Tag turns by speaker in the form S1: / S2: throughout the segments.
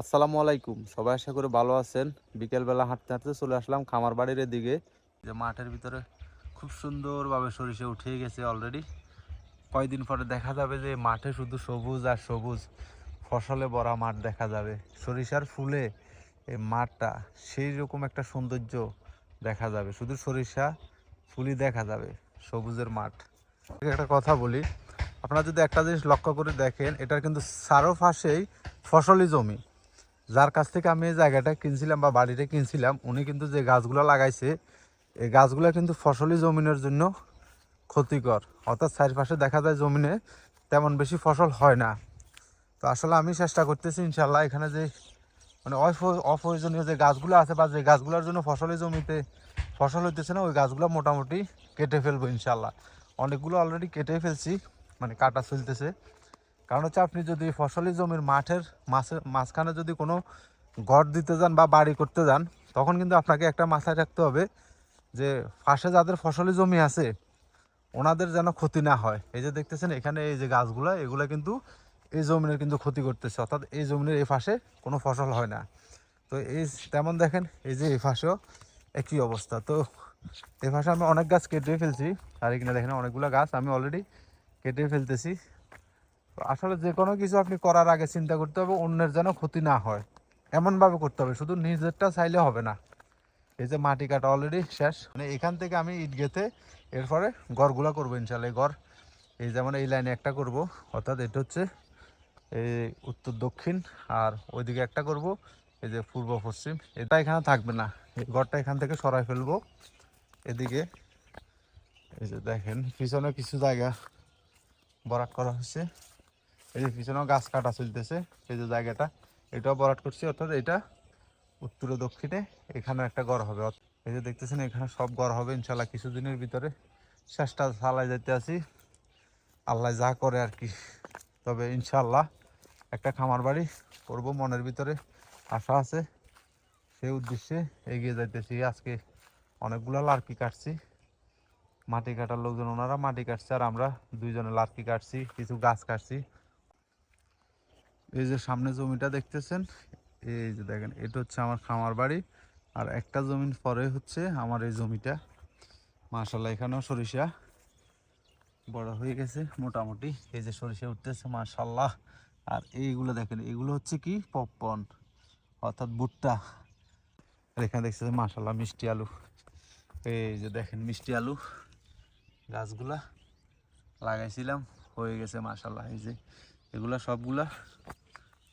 S1: আসসালামু আলাইকুম। সবাই আশা করে ভালো আছেন। বিকেলবেলা হাঁটতে হাঁটতে চলে আসলাম খামার বাড়ির দিকে যে মাঠের ভিতরে খুব সুন্দরভাবে সরিষা উঠে গেছে অলরেডি কয়দিন পরে দেখা যাবে যে মাঠে শুধু সবুজ আর সবুজ ফসলে ভরা মাঠ দেখা যাবে। সরিষার ফুলে এই মাঠটা সেই রকম একটা সৌন্দর্য দেখা যাবে। শুধু সরিষা ফুলই দেখা যাবে, সবুজের মাঠ। একটা কথা বলি, আপনারা যদি একটা জিনিস লক্ষ্য করে দেখেন, এটার কিন্তু চারো পাশেই ফসলি জমি। যার কাছ থেকে আমি এই জায়গাটা কিনছিলাম বা বাড়িটা কিনছিলাম, উনি কিন্তু যে গাছগুলো লাগাইছে, এই গাছগুলো কিন্তু ফসলি জমিনের জন্য ক্ষতিকর। অর্থাৎ চারপাশে দেখা যায় জমিনে তেমন বেশি ফসল হয় না। তো আসলে আমি চেষ্টা করতেছি ইনশাল্লাহ এখানে যে মানে অপ্র- অপ্রয়োজনীয় যে গাছগুলো আছে বা যে গাছগুলোর জন্য ফসলি জমিতে ফসল হইতেছে না, ওই গাছগুলো মোটামুটি কেটে ফেলব ইনশাল্লাহ অনেকগুলো অলরেডি কেটে ফেলছি মানে কাটা চলতেছে। কারণ হচ্ছে আপনি যদি ফসলি জমির মাঠের মাছের মাঝখানে যদি কোনো ঘর দিতে যান বা বাড়ি করতে যান, তখন কিন্তু আপনাকে একটা মাথায় রাখতে হবে যে পাশে যাদের ফসলি জমি আছে, ওনাদের যেন ক্ষতি না হয়। এই যে দেখতেছেন, এখানে এই যে গাছগুলো, এগুলো কিন্তু এই জমিনের কিন্তু ক্ষতি করতেছে। অর্থাৎ এই জমিনের এই পাশে কোনো ফসল হয় না। তো এই তেমন দেখেন, এই যে এই পাশেও একই অবস্থা। তো এই পাশে আমি অনেক গাছ কেটে ফেলছি। আর এখানে দেখেন, অনেকগুলো গাছ আমি অলরেডি কেটে ফেলতেছি। আসলে যে কোনো কিছু আপনি করার আগে চিন্তা করতে হবে, অন্যের যেন ক্ষতি না হয়। এমনভাবে করতে হবে, শুধু নিজেরটা চাইলে হবে না। এই যে মাটি কাটা অলরেডি শেষ। মানে এখান থেকে আমি ইট গেতে এরপরে গড়গুলা করব ইনশাল্লাহ গড় এই যেমন এই লাইনে একটা করব, অর্থাৎ এটা হচ্ছে এই উত্তর দক্ষিণ, আর ওইদিকে একটা করব, এই যে পূর্ব পশ্চিম। এটা এখানে থাকবে না, এই গড়টা এখান থেকে সরাই ফেলব। এদিকে এই যে দেখেন, পিছনে কিছু জায়গা বরাট করা হচ্ছে এই যে পিছনেও গাছ কাটা চলতেছে, এই যে জায়গাটা। এটাও বরাট করছি, অর্থাৎ এটা উত্তরে দক্ষিণে এখানে একটা ঘর হবে। এই যে দেখতেছেন, এখানে সব ঘর হবে ইনশাল্লাহ কিছুদিনের ভিতরে চেষ্টা চালাই যেতে আছি। আল্লাহ যা করে আর কি। তবে ইনশাল্লাহ একটা খামার বাড়ি করব, মনের ভিতরে আশা আছে। সেই উদ্দেশ্যে এগিয়ে যাইতেছি। আজকে অনেকগুলো লার্কি কাটছি। মাটি কাটার লোকজন, ওনারা মাটি কাটছে আর আমরা দুইজনে লার্কি কাটছি, কিছু গাছ কাটছি। এই যে সামনে জমিটা দেখতেছেন, এই যে দেখেন, এটা হচ্ছে আমার খামার বাড়ি, আর একটা জমিন পরে হচ্ছে আমার এই জমিটা। মাশাল্লাহ এখানেও সরিষা বড় হয়ে গেছে মোটামুটি। এই যে সরিষা উঠতেছে মাশাল্লাহ আর এইগুলো দেখেন, এগুলো হচ্ছে কি? পপকর্ন, অর্থাৎ ভুট্টা। আর এখানে দেখতেছেন মাশাল্লাহ মিষ্টি আলু। এই যে দেখেন, মিষ্টি আলু গাছগুলা লাগাইছিলাম, হয়ে গেছে মাশাল্লাহ এই যে এগুলা সবগুলা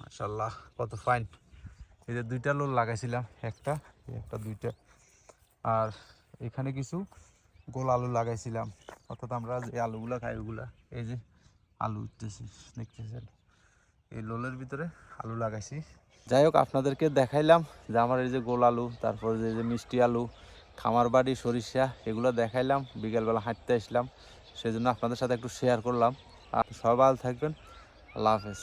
S1: মাশাল্লাহ কত ফাইন এই যে দুইটা লোল লাগাইছিলাম, একটা একটা দুইটা। আর এখানে কিছু গোল আলু লাগাইছিলাম, অর্থাৎ আমরা যে আলুগুলা খাই ওগুলা, এই যে আলু উঠতেছি, দেখতেছেন। এই লোলের ভিতরে আলু লাগাইছি। যাই হোক, আপনাদেরকে দেখাইলাম যে আমার এই যে গোল আলু, তারপর যে যে মিষ্টি আলু খামার বাড়ি সরিষা, এগুলো দেখাইলাম, বিকেলবেলা হাঁটতে আসলাম। সেই জন্য আপনাদের সাথে একটু শেয়ার করলাম। আর সবাই ভালো থাকবেন, আল্লাহ হাফেজ।